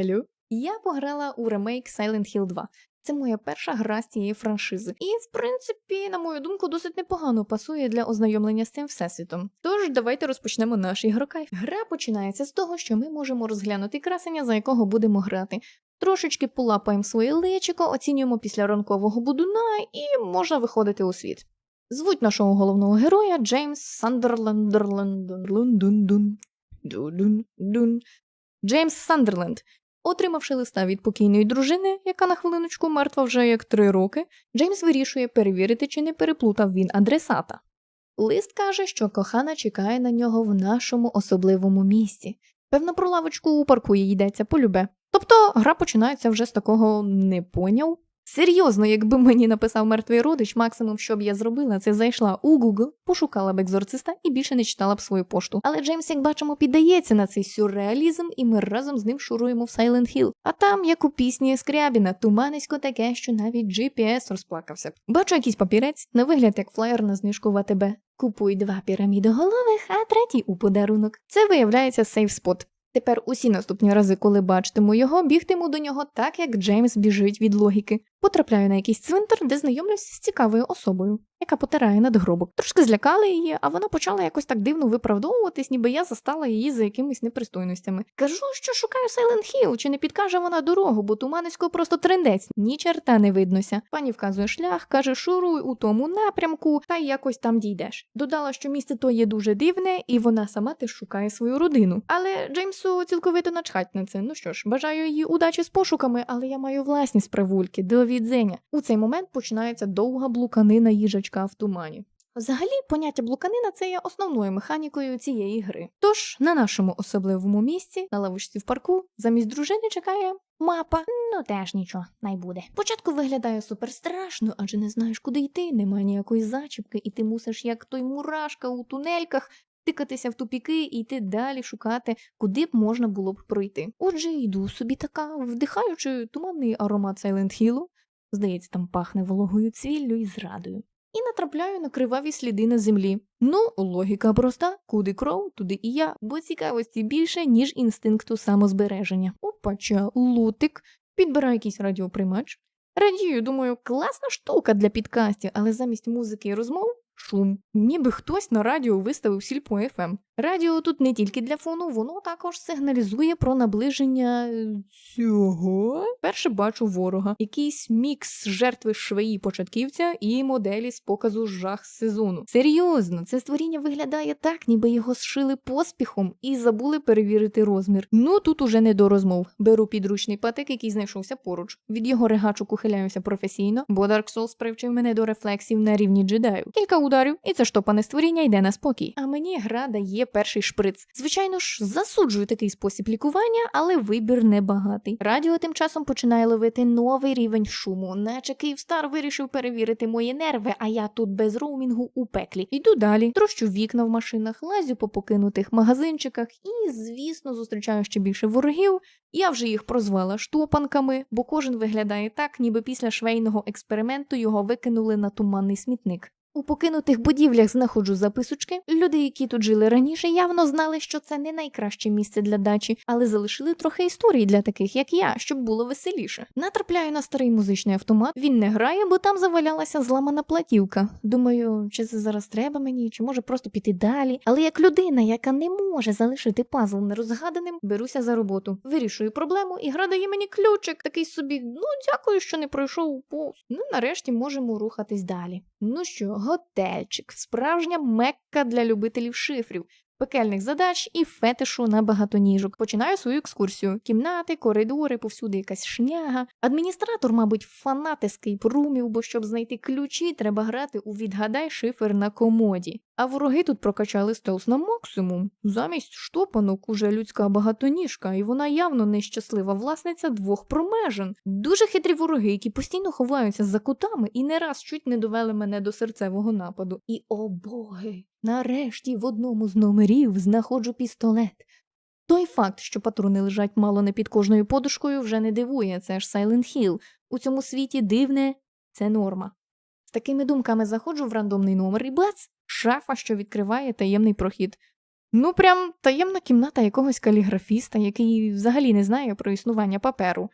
Елю. Я пограла у ремейк Silent Hill 2. Це моя перша гра з цієї франшизи. І, в принципі, на мою думку, досить непогано пасує для ознайомлення з цим всесвітом. Тож давайте розпочнемо наш ігрокайф. Гра починається з того, що ми можемо розглянути красення, за якого будемо грати. Трошечки полапаємо своє личико, оцінюємо після ранкового будуна і можна виходити у світ. Звуть нашого головного героя Джеймс Сандерлендерлендерлендун. Джеймс Сандерленд. Отримавши листа від покійної дружини, яка на хвилиночку мертва вже як три роки, Джеймс вирішує перевірити, чи не переплутав він адресата. Лист каже, що кохана чекає на нього в нашому особливому місці. Певно, про лавочку у парку їй йдеться полюбе. Тобто гра починається вже з такого не поняв. Серйозно, якби мені написав мертвий родич, максимум, що б я зробила, це зайшла у Google, пошукала б екзорциста і більше не читала б свою пошту. Але Джеймс, як бачимо, піддається на цей сюрреалізм, і ми разом з ним шуруємо в Silent Hill. А там, як у пісні Скрябіна, туманисько таке, що навіть GPS розплакався. Бачу якийсь папірець, на вигляд як флаєр на знижку в АТБ. Купуй два пірамідоголових, а третій у подарунок. Це виявляється сейф-спот. Тепер усі наступні рази, коли бачитиму його, бігтиму до нього так, як Джеймс біжить від логіки. Потрапляю на якийсь цвинтар, де знайомлюся з цікавою особою, яка потирає надгробок. Трошки злякали її, а вона почала якось так дивно виправдовуватись, ніби я застала її за якимись непристойностями. Кажу, що шукаю Silent Hill, чи не підкаже вона дорогу, бо туманисько просто трендець, ні черта не виднося. Пані вказує шлях, каже, шуруй у тому напрямку, та й якось там дійдеш. Додала, що місце то є дуже дивне, і вона сама теж шукає свою родину. Але Джеймсу цілковито начхать на це. Ну що ж, бажаю їй удачі з пошуками, але я маю власні справульки до відзення. У цей момент починається довга блуканина їжачка в тумані. Взагалі, поняття блуканина це є основною механікою цієї гри. Тож на нашому особливому місці, на лавочці в парку, замість дружини чекає мапа. Ну теж нічого, най буде. Спочатку виглядає супер страшно, адже не знаєш, куди йти, немає ніякої зачіпки, і ти мусиш, як той мурашка у тунельках, тикатися в тупіки і йти далі шукати, куди б можна було б пройти. Отже, йду собі така, вдихаючи туманний аромат Silent Hill, здається, там пахне вологою цвіллю і зрадою. І натрапляю на криваві сліди на землі. Ну, логіка проста, куди кров, туди і я, бо цікавості більше, ніж інстинкту самозбереження. Опача, лутик, підбираю якийсь радіоприймач. Радію, думаю, класна штука для підкастів, але замість музики і розмов шум. Ніби хтось на радіо виставив сільпо FM. Радіо тут не тільки для фону, воно також сигналізує про наближення е, цього. Перше бачу ворога, якийсь мікс жертви швеї початківця і моделі з показу жах сезону. Серйозно, це створіння виглядає так, ніби його зшили поспіхом і забули перевірити розмір. Ну тут уже не до розмов. Беру підручний патик, який знайшовся поруч. Від його регачок ухиляюся професійно, бо Dark Souls привчив мене до рефлексів на рівні джедаю. Кілька ударів, і це штопане створіння йде на спокій. А мені гра дає перший шприц. Звичайно ж, засуджую такий спосіб лікування, але вибір небагатий. Радіо тим часом починає ловити новий рівень шуму, наче Київстар вирішив перевірити мої нерви, а я тут без роумінгу у пеклі. Йду далі, трощу вікна в машинах, лазю по покинутих магазинчиках і, звісно, зустрічаю ще більше ворогів. Я вже їх прозвала штопанками, бо кожен виглядає так, ніби після швейного експерименту його викинули на туманний смітник. У покинутих будівлях знаходжу записочки. Люди, які тут жили раніше, явно знали, що це не найкраще місце для дачі, але залишили трохи історій для таких, як я, щоб було веселіше. Натрапляю на старий музичний автомат. Він не грає, бо там завалялася зламана платівка. Думаю, чи це зараз треба мені, чи може просто піти далі. Але як людина, яка не може залишити пазл нерозгаданим, беруся за роботу. Вирішую проблему, і гра дає мені ключик. Такий собі, ну дякую, що не пройшов повз. Ну нарешті можемо рухатись далі. Ну що, готельчик, справжня мекка для любителів шифрів. Пекельних задач і фетишу на багатоніжок. Починаю свою екскурсію. Кімнати, коридори, повсюди якась шняга. Адміністратор, мабуть, фанат ескейп-румів, бо щоб знайти ключі, треба грати у відгадай шифер на комоді. А вороги тут прокачали стелс на максимум. Замість штопанок уже людська багатоніжка, і вона явно нещаслива власниця двох промежин. Дуже хитрі вороги, які постійно ховаються за кутами і не раз чуть не довели мене до серцевого нападу. І о боги! Нарешті в одному з номерів знаходжу пістолет. Той факт, що патрони лежать мало не під кожною подушкою, вже не дивує, це ж Silent Hill. У цьому світі дивне це норма. Такими думками заходжу в рандомний номер і бац, шафа, що відкриває таємний прохід. Ну, прям таємна кімната якогось каліграфіста, який взагалі не знає про існування паперу.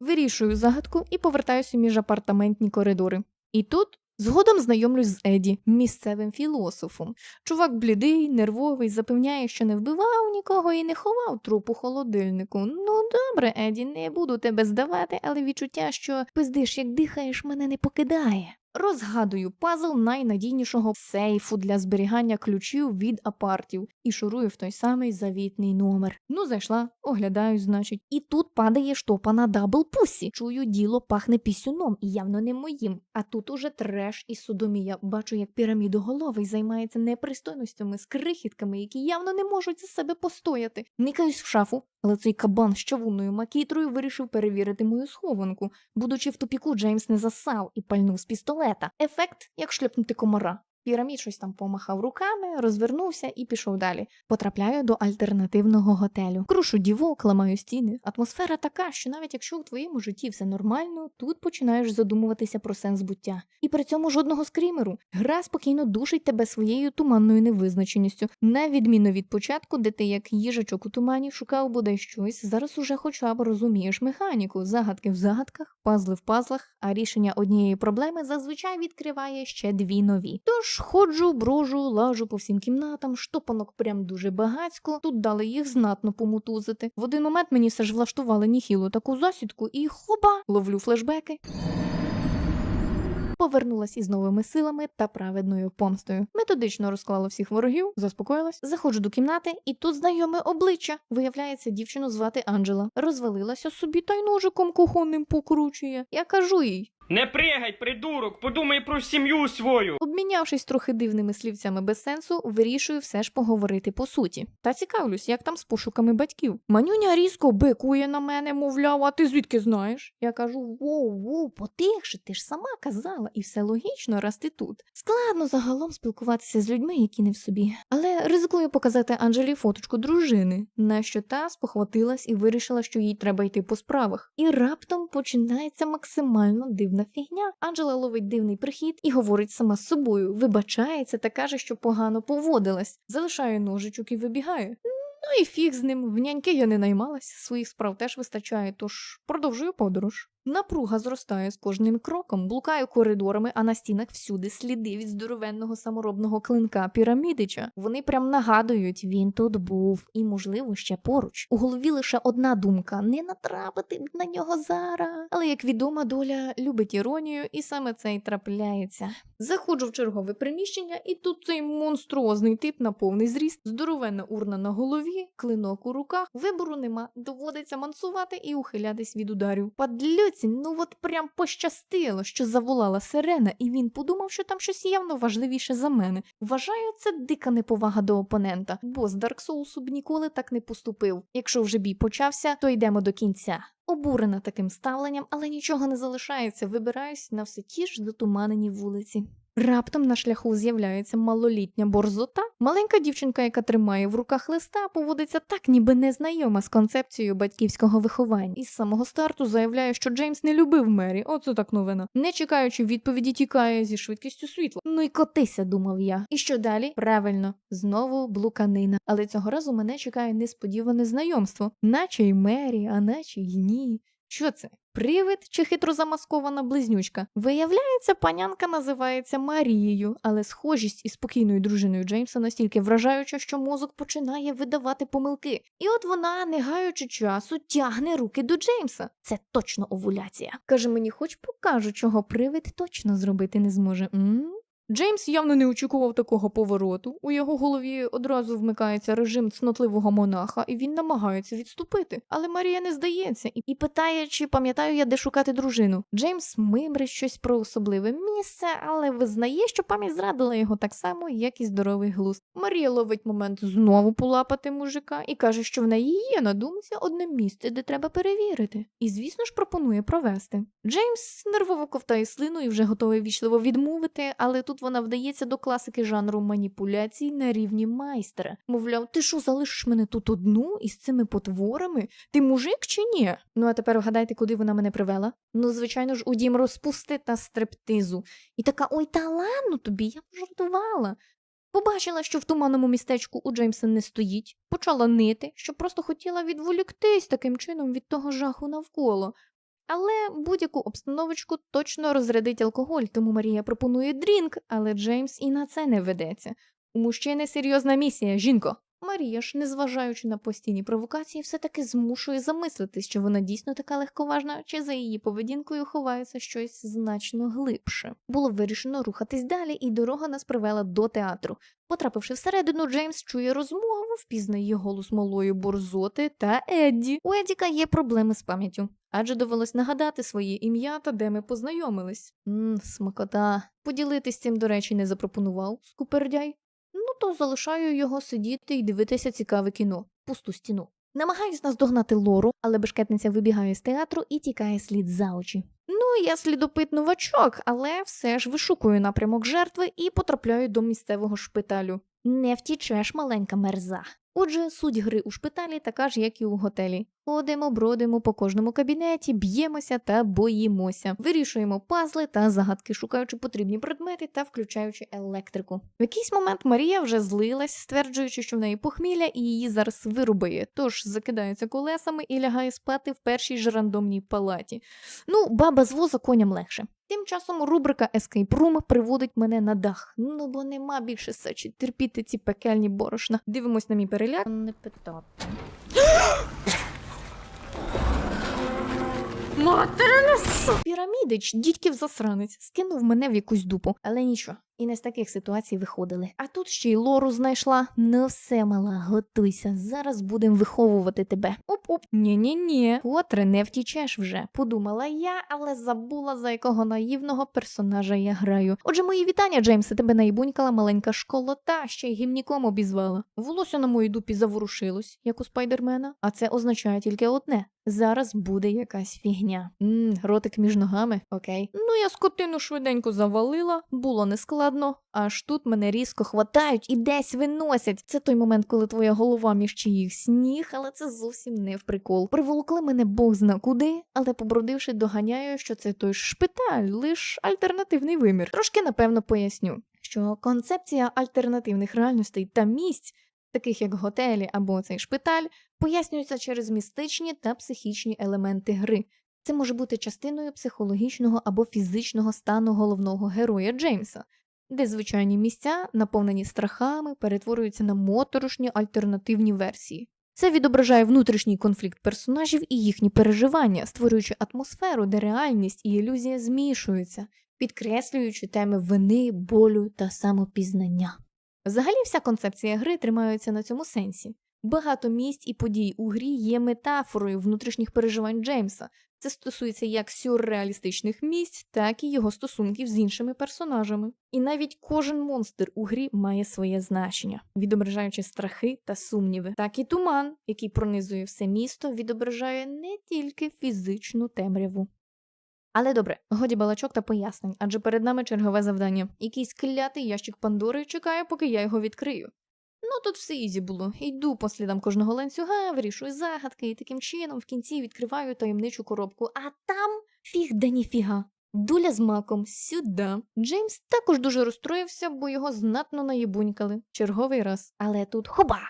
Вирішую загадку і повертаюся між апартаментні коридори. І тут згодом знайомлюсь з Еді, місцевим філософом. Чувак блідий, нервовий, запевняє, що не вбивав нікого і не ховав труп у холодильнику. Ну добре, Еді, не буду тебе здавати, але відчуття, що пиздиш, як дихаєш, мене не покидає. Розгадую пазл найнадійнішого сейфу для зберігання ключів від апартів і шурую в той самий завітний номер. Ну, зайшла, оглядаюсь, значить, і тут падає штопана дабл пусі. Чую, діло пахне пісюном і явно не моїм. А тут уже треш і судомія. Бачу, як пірамідоголовий займається непристойностями з крихітками, які явно не можуть за себе постояти. Никаюсь в шафу, але цей кабан з чавунною макітрою вирішив перевірити мою схованку. Будучи в тупіку, Джеймс не засав і пальнув з пістолета. Ефект, як шлепнути комара. Пірамід щось там помахав руками, розвернувся і пішов далі. Потрапляю до альтернативного готелю. Крушу дівок, ламаю стіни. Атмосфера така, що навіть якщо у твоєму житті все нормально, тут починаєш задумуватися про сенс буття. І при цьому жодного скрімеру. Гра спокійно душить тебе своєю туманною невизначеністю, на відміну від початку, де ти як їжачок у тумані шукав бодай щось. Зараз уже хоча б розумієш механіку, загадки в загадках, пазли в пазлах, а рішення однієї проблеми зазвичай відкриває ще дві нові. Тож ходжу, брожу, лажу по всім кімнатам, штопанок прям дуже багацько. Тут дали їх знатно помутузити. В один момент мені все ж влаштували ніхілу таку засідку, і хоба, ловлю флешбеки. Повернулась із новими силами та праведною помстою. Методично розклала всіх ворогів, заспокоїлась, заходжу до кімнати, і тут знайоме обличчя. Виявляється, дівчину звати Анджела. Розвалилася собі та й ножиком кухонним покручує. Я кажу їй, Не пригай, придурок, подумай про сім'ю свою. Обмінявшись трохи дивними слівцями без сенсу, вирішую все ж поговорити по суті. Та цікавлюсь, як там з пошуками батьків. Манюня різко бикує на мене, мовляв, а ти звідки знаєш? Я кажу: воу, воу, потихше, ти ж сама казала, і все логічно, раз ти тут. Складно загалом спілкуватися з людьми, які не в собі. Але ризикую показати Анжелі фоточку дружини, на що та спохватилась і вирішила, що їй треба йти по справах. І раптом починається максимально дивна фігня. Анджела ловить дивний прихід і говорить сама з собою, вибачається та каже, що погано поводилась, залишає ножичок і вибігає. Ну і фіг з ним, в няньки я не наймалась, своїх справ теж вистачає, тож продовжую подорож. Напруга зростає з кожним кроком, блукаю коридорами, а на стінах всюди сліди від здоровенного саморобного клинка пірамідича. Вони прям нагадують, він тут був і, можливо, ще поруч. У голові лише одна думка не натрапити на нього зараз. Але як відома доля любить іронію, і саме це й трапляється. Заходжу в чергове приміщення, і тут цей монструозний тип на повний зріст, здоровенна урна на голові, клинок у руках. Вибору нема. Доводиться мансувати і ухилятись від ударів. Падлюці, ну от прям пощастило, що заволала сирена, і він подумав, що там щось явно важливіше за мене. Вважаю, це дика неповага до опонента, бо з Dark Souls б ніколи так не поступив. Якщо вже бій почався, то йдемо до кінця. Обурена таким ставленням, але нічого не залишається, вибираюсь на все ті ж затуманені вулиці. Раптом на шляху з'являється малолітня борзота. Маленька дівчинка, яка тримає в руках листа, поводиться так, ніби незнайома з концепцією батьківського виховання. І з самого старту заявляє, що Джеймс не любив Мері. Оце так новина. Не чекаючи відповіді, тікає зі швидкістю світла. Ну і котися, думав я. І що далі? Правильно, знову блуканина. Але цього разу мене чекає несподіване знайомство, наче й Мері, а наче й ні. Що це? Привид чи хитро замаскована близнючка? Виявляється, панянка називається Марією, але схожість із спокійною дружиною Джеймса настільки вражаюча, що мозок починає видавати помилки. І от вона, не гаючи часу, тягне руки до Джеймса. Це точно овуляція. Каже мені, хоч покажу, чого привид точно зробити не зможе. М? Джеймс явно не очікував такого повороту. У його голові одразу вмикається режим цнотливого монаха, і він намагається відступити. Але Марія не здається і, питає, чи пам'ятаю я, де шукати дружину. Джеймс мимре щось про особливе місце, але визнає, що пам'ять зрадила його так само, як і здоровий глузд. Марія ловить момент знову полапати мужика і каже, що в неї є на думці одне місце, де треба перевірити. І, звісно ж, пропонує провести. Джеймс нервово ковтає слину і вже готовий вічливо відмовити, але тут вона вдається до класики жанру маніпуляцій на рівні майстра. Мовляв, ти що, залишиш мене тут одну із цими потворами? Ти мужик чи ні? Ну а тепер вгадайте, куди вона мене привела? Ну, звичайно ж, у дім розпусти та стрептизу. І така: ой, та ладно тобі, я пожартувала. Побачила, що в туманному містечку у Джеймса не стоїть, почала нити, що просто хотіла відволіктись таким чином від того жаху навколо. Але будь-яку обстановочку точно розрядить алкоголь, тому Марія пропонує дрінк, але Джеймс і на це не ведеться. У мужчини серйозна місія, жінко. Марія ж, незважаючи на постійні провокації, все-таки змушує замислитись, що вона дійсно така легковажна, чи за її поведінкою ховається щось значно глибше. Було вирішено рухатись далі, і дорога нас привела до театру. Потрапивши всередину, Джеймс чує розмову, впізнає голос малої борзоти та Едді. У Едіка є проблеми з пам'яттю, адже довелось нагадати своє ім'я та де ми познайомились. Мм, смакота. Поділитись цим, до речі, не запропонував скупердяй. Ну, то залишаю його сидіти і дивитися цікаве кіно, пусту стіну. Намагаюсь наздогнати Лору, але бешкетниця вибігає з театру і тікає слід за очі. Ну, я слідопит новачок, але все ж вишукую напрямок жертви і потрапляю до місцевого шпиталю. Не втічеш, маленька мерза. Отже, суть гри у шпиталі така ж, як і у готелі. Ходимо, бродимо по кожному кабінеті, б'ємося та боїмося, вирішуємо пазли та загадки, шукаючи потрібні предмети та включаючи електрику. В якийсь момент Марія вже злилась, стверджуючи, що в неї похмілля і її зараз вирубає, тож закидається колесами і лягає спати в першій ж рандомній палаті. Ну, баба з воза коням легше. Тим часом рубрика Escape Room приводить мене на дах. Ну бо нема більше сечі терпіти ці пекельні борошна. Дивимось на мій переляк. Не питати. Материна Пірамідич, дідьків засранець, скинув мене в якусь дупу, але нічого. І не з таких ситуацій виходили. А тут ще й лору знайшла. Ну все, мала, готуйся. Зараз будемо виховувати тебе. Оп-оп. Ні-ні-ні. Котре не втічеш вже. Подумала я, але забула, за якого наївного персонажа я граю. Отже, мої вітання, Джеймсе, тебе наїбунькала маленька школота, ще й гімніком обізвала. Волосся на моїй дупі заворушилось, як у спайдермена, а це означає тільки одне. Зараз буде якась фігня. Мм, ротик між ногами, окей. Ну, я скотину швиденько завалила, було нескладно, аж тут мене різко хватають і десь виносять. Це той момент, коли твоя голова між чиїхсь ніг, але це зовсім не в прикол. Приволокли мене Бог зна куди, але побродивши, доганяю, що це той шпиталь, лиш альтернативний вимір. Трошки напевно поясню, що концепція альтернативних реальностей та місць. Таких як готелі або цей шпиталь, пояснюються через містичні та психічні елементи гри. Це може бути частиною психологічного або фізичного стану головного героя Джеймса, де звичайні місця, наповнені страхами, перетворюються на моторошні альтернативні версії. Це відображає внутрішній конфлікт персонажів і їхні переживання, створюючи атмосферу, де реальність і ілюзія змішуються, підкреслюючи теми вини, болю та самопізнання. Взагалі, вся концепція гри тримається на цьому сенсі. Багато місць і подій у грі є метафорою внутрішніх переживань Джеймса. Це стосується як сюрреалістичних місць, так і його стосунків з іншими персонажами. І навіть кожен монстр у грі має своє значення, відображаючи страхи та сумніви. Так і туман, який пронизує все місто, відображає не тільки фізичну темряву. Але добре, годі балачок та пояснень, адже перед нами чергове завдання. Якийсь клятий ящик Пандори чекає, поки я його відкрию. Ну тут все ізі було. Йду по слідам кожного ланцюга, вирішую загадки і таким чином в кінці відкриваю таємничу коробку. А там фіг да ніфіга. Дуля з маком сюди. Джеймс також дуже розстроївся, бо його знатно наєбунькали. Черговий раз. Але тут хоба!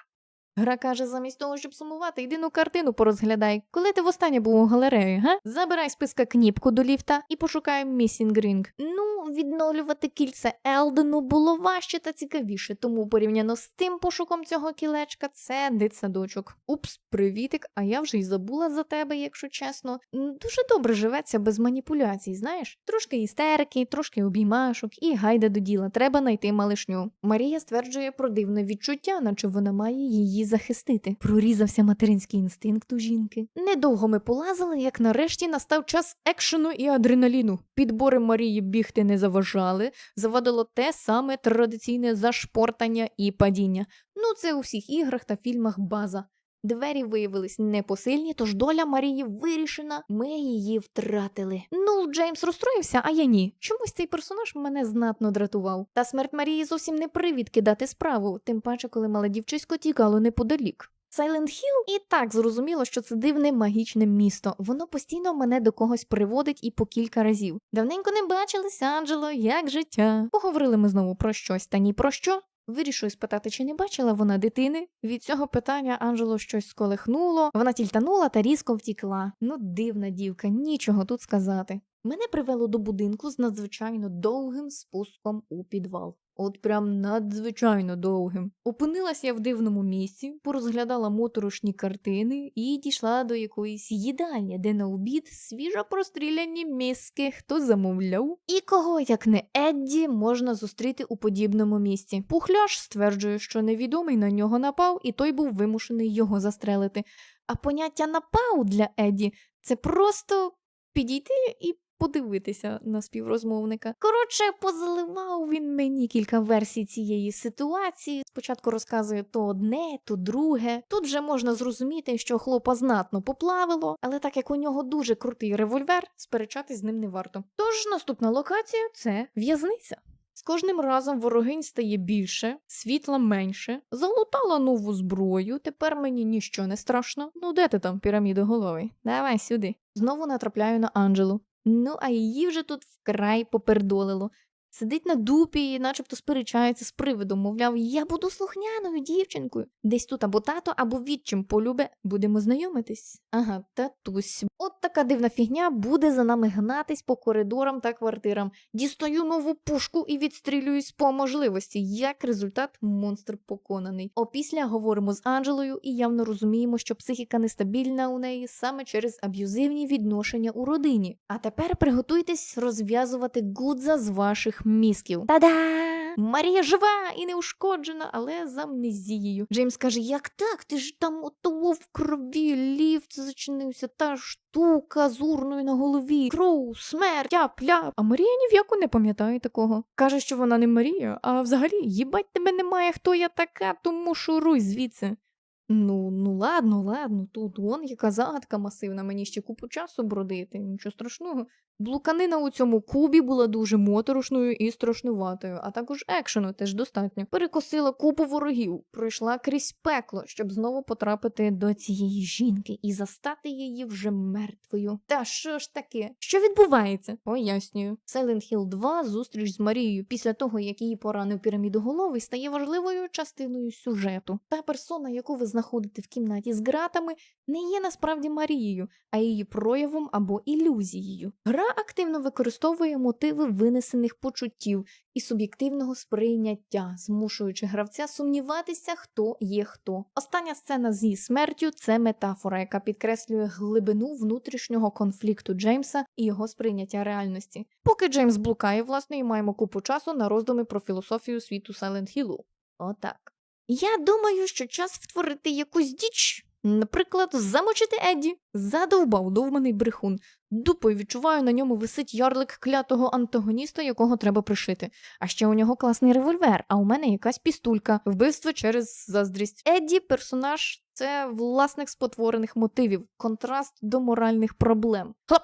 Гра каже, замість того, щоб сумувати, єдину картину порозглядай. Коли ти востаннє був у галереї, га? Забирай списка кніпку до ліфта і пошукай Missing Ring. Ну, відновлювати кільце Елдену було важче та цікавіше, тому порівняно з тим пошуком цього кілечка це дитсадочок. Упс, привітик, а я вже й забула за тебе, якщо чесно. Дуже добре живеться без маніпуляцій, знаєш? Трошки істерики, трошки обіймашок і гайда до діла. Треба знайти малишню. Марія стверджує про дивне відчуття, наче вона має її захистити. Прорізався материнський інстинкт у жінки. Недовго ми полазили, як нарешті настав час екшену і адреналіну. Підбори Марії бігти не заважали, завадило те саме традиційне зашпортання і падіння. Ну, це у всіх іграх та фільмах база. Двері виявились непосильні, тож доля Марії вирішена, ми її втратили. Ну, Джеймс розстроївся, а я ні. Чомусь цей персонаж мене знатно дратував. Та смерть Марії зовсім не привід кидати справу, тим паче, коли мале дівчисько тікало неподалік. Сайленд Хіл і так зрозуміло, що це дивне магічне місто. Воно постійно мене до когось приводить і по кілька разів. Давненько не бачилися, Анджело, як життя. Поговорили ми знову про щось та ні про що. Вирішую спитати, чи не бачила вона дитини. Від цього питання Анджело щось сколихнуло, вона тільтанула та різко втікла. Ну, дивна дівка, нічого тут сказати. Мене привело до будинку з надзвичайно довгим спуском у підвал. От прям надзвичайно довгим. Опинилась я в дивному місці, порозглядала моторошні картини і дійшла до якоїсь їдальні, де на обід свіжо простріляні мізки, хто замовляв. І кого, як не Едді, можна зустріти у подібному місці. Пухляш стверджує, що невідомий на нього напав, і той був вимушений його застрелити. А поняття напав для Едді це просто підійти і подивитися на співрозмовника. Коротше, позаливав він мені кілька версій цієї ситуації. Спочатку розказує то одне, то друге. Тут вже можна зрозуміти, що хлопа знатно поплавило, але так як у нього дуже крутий револьвер, сперечатись з ним не варто. Тож наступна локація це в'язниця. З кожним разом ворогинь стає більше, світла менше, залутала нову зброю, тепер мені ніщо не страшно. Ну де ти там, пірамідоголовий? Давай сюди. Знову натрапляю на Анджелу. Ну, а її вже тут вкрай попердолило. Сидить на дупі і начебто сперечається з привидом, мовляв, я буду слухняною дівчинкою. Десь тут або тато, або відчим полюбе. Будемо знайомитись. Ага, татусь. От така дивна фігня буде за нами гнатись по коридорам та квартирам. Дістаю нову пушку і відстрілююсь по можливості. Як результат, монстр поконаний. Опісля говоримо з Анджелою і явно розуміємо, що психіка нестабільна у неї саме через аб'юзивні відношення у родині. А тепер приготуйтесь розв'язувати гудза з ваших мізків. Та-да! Марія жива і неушкоджена, але з амнезією. Джеймс каже: Як так? Ти ж там отого в крові, ліфт зачинився, та штука з урною на голові, кров, смерть, ляп-ляп. А Марія ні в яку не пам'ятає такого. Каже, що вона не Марія, а взагалі їбать тебе немає, хто я така, тому шуруй звідси. Ну, ну ладно, ладно, тут вон яка загадка масивна, мені ще купу часу бродити, нічого страшного. Блуканина у цьому кубі була дуже моторошною і страшнуватою, а також екшену теж достатньо. Перекосила купу ворогів, пройшла крізь пекло, щоб знову потрапити до цієї жінки і застати її вже мертвою. Та що ж таке? Що відбувається? Пояснюю. Silent Hill 2 зустріч з Марією після того, як її поранив пірамідоголовий, стає важливою частиною сюжету. Та персона, яку ви знаходите в кімнаті з ґратами, не є насправді Марією, а її проявом або ілюзією. Гра активно використовує мотиви винесених почуттів і суб'єктивного сприйняття, змушуючи гравця сумніватися, хто є хто. Остання сцена з її смертю це метафора, яка підкреслює глибину внутрішнього конфлікту Джеймса і його сприйняття реальності. Поки Джеймс блукає, власне, і маємо купу часу на роздуми про філософію світу Silent Hill. Отак. Я думаю, що час втворити якусь діч. Наприклад, замочити Едді. Задовбав довбаний брехун. Дупою відчуваю, на ньому висить ярлик клятого антагоніста, якого треба пришити. А ще у нього класний револьвер, а у мене якась пістулька, вбивство через заздрість. Едді персонаж це власник спотворених мотивів, контраст до моральних проблем. Хлоп!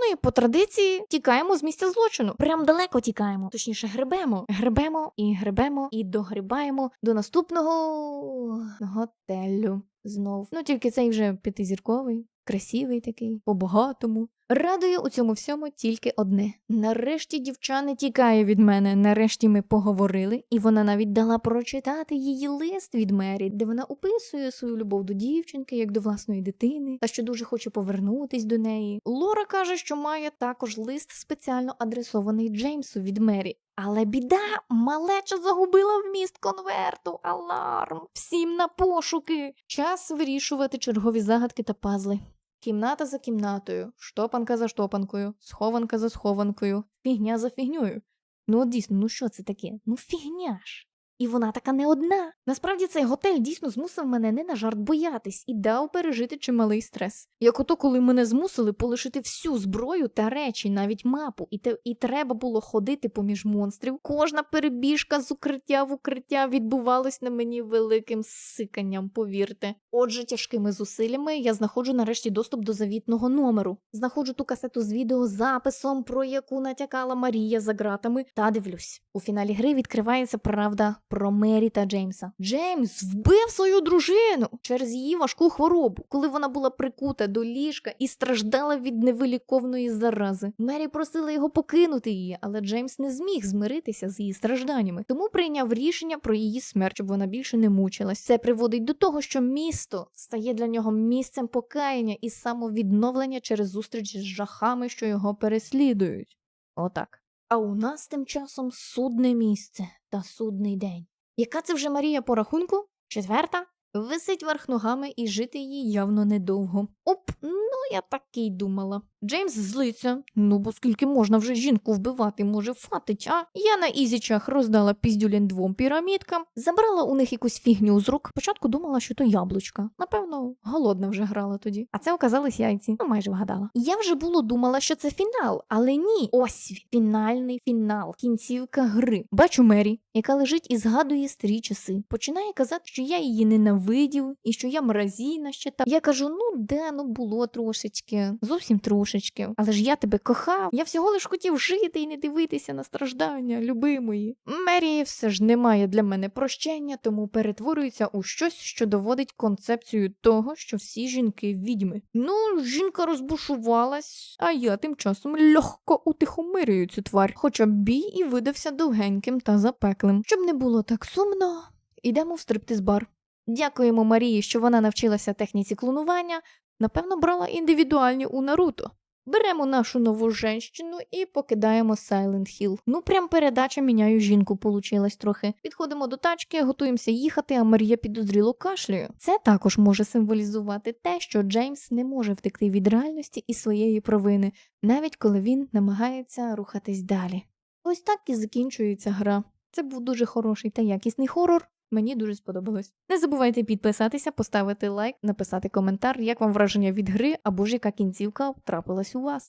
Ну і по традиції тікаємо з місця злочину. Прям далеко тікаємо. Точніше, гребемо. Гребемо і гребемо і догрібаємо до наступного готелю. Знов. Ну тільки цей вже п'ятизірковий, красивий такий, по-багатому. Радує у цьому всьому тільки одне: нарешті дівча не тікає від мене. Нарешті ми поговорили, і вона навіть дала прочитати її лист від Мері, де вона описує свою любов до дівчинки, як до власної дитини, та що дуже хоче повернутись до неї. Лора каже, що має також лист спеціально адресований Джеймсу від Мері. Але біда, малеча загубила вміст конверту. Аларм! Всім на пошуки! Час вирішувати чергові загадки та пазли. Кімната за кімнатою, штопанка за штопанкою, схованка за схованкою, фігня за фігньою. Ну от дійсно, ну що це таке? Ну фігня ж. І вона така не одна. Насправді цей готель дійсно змусив мене не на жарт боятись і дав пережити чималий стрес. Як ото, коли мене змусили полишити всю зброю та речі, навіть мапу, і те і треба було ходити поміж монстрів. Кожна перебіжка з укриття в укриття відбувалась на мені великим сиканням, повірте. Отже, тяжкими зусиллями я знаходжу нарешті доступ до завітного номеру. Знаходжу ту касету з відеозаписом, про яку натякала Марія за ґратами, та дивлюсь. У фіналі гри відкривається правда про Мері та Джеймса. Джеймс вбив свою дружину через її важку хворобу, коли вона була прикута до ліжка і страждала від невиліковної зарази. Мері просила його покинути її, але Джеймс не зміг змиритися з її стражданнями, тому прийняв рішення про її смерть, щоб вона більше не мучилась. Це приводить до того, що місто стає для нього місцем покаяння і самовідновлення через зустріч з жахами, що його переслідують. Отак. А у нас тим часом судне місце та судний день. Яка це вже Марія по рахунку? Четверта? Висить верх ногами і жити їй явно недовго. Оп, ну я так і думала. Джеймс злиться. Ну бо скільки можна вже жінку вбивати, може фатить, а? Я на ізічах роздала піздюлін двом пірамідкам, забрала у них якусь фігню з рук. Спочатку думала, що то яблучка. Напевно, голодна вже грала тоді. А це оказались яйці. Ну, майже вгадала. Я вже було думала, що це фінал, але ні. Ось фінальний фінал, кінцівка гри. Бачу Мері, яка лежить і згадує старі часи. Починає казати, що я її ненавидів і що я мразіна ще та. Я кажу: ну де ну було трошечки, зовсім трошечки. Але ж я тебе кохав. Я всього лиш хотів жити і не дивитися на страждання, любимої. Мері все ж немає для мене прощення, тому перетворюється у щось, що доводить концепцію того, що всі жінки відьми. Ну, жінка розбушувалась, а я тим часом легко утихомирюю цю тварь, хоча бій і видався довгеньким та запеклим. Щоб не було так сумно, ідемо в стриптиз-бар. Дякуємо Марії, що вона навчилася техніці клонування. Напевно, брала індивідуальні у Наруто. Беремо нашу нову женщину і покидаємо Silent Hill. Ну, прям передача міняю жінку получилась трохи. Підходимо до тачки, готуємося їхати, а Марія підозріло кашлює. Це також може символізувати те, що Джеймс не може втекти від реальності і своєї провини, навіть коли він намагається рухатись далі. Ось так і закінчується гра. Це був дуже хороший та якісний хорор. Мені дуже сподобалось. Не забувайте підписатися, поставити лайк, написати коментар, як вам враження від гри або ж яка кінцівка трапилась у вас.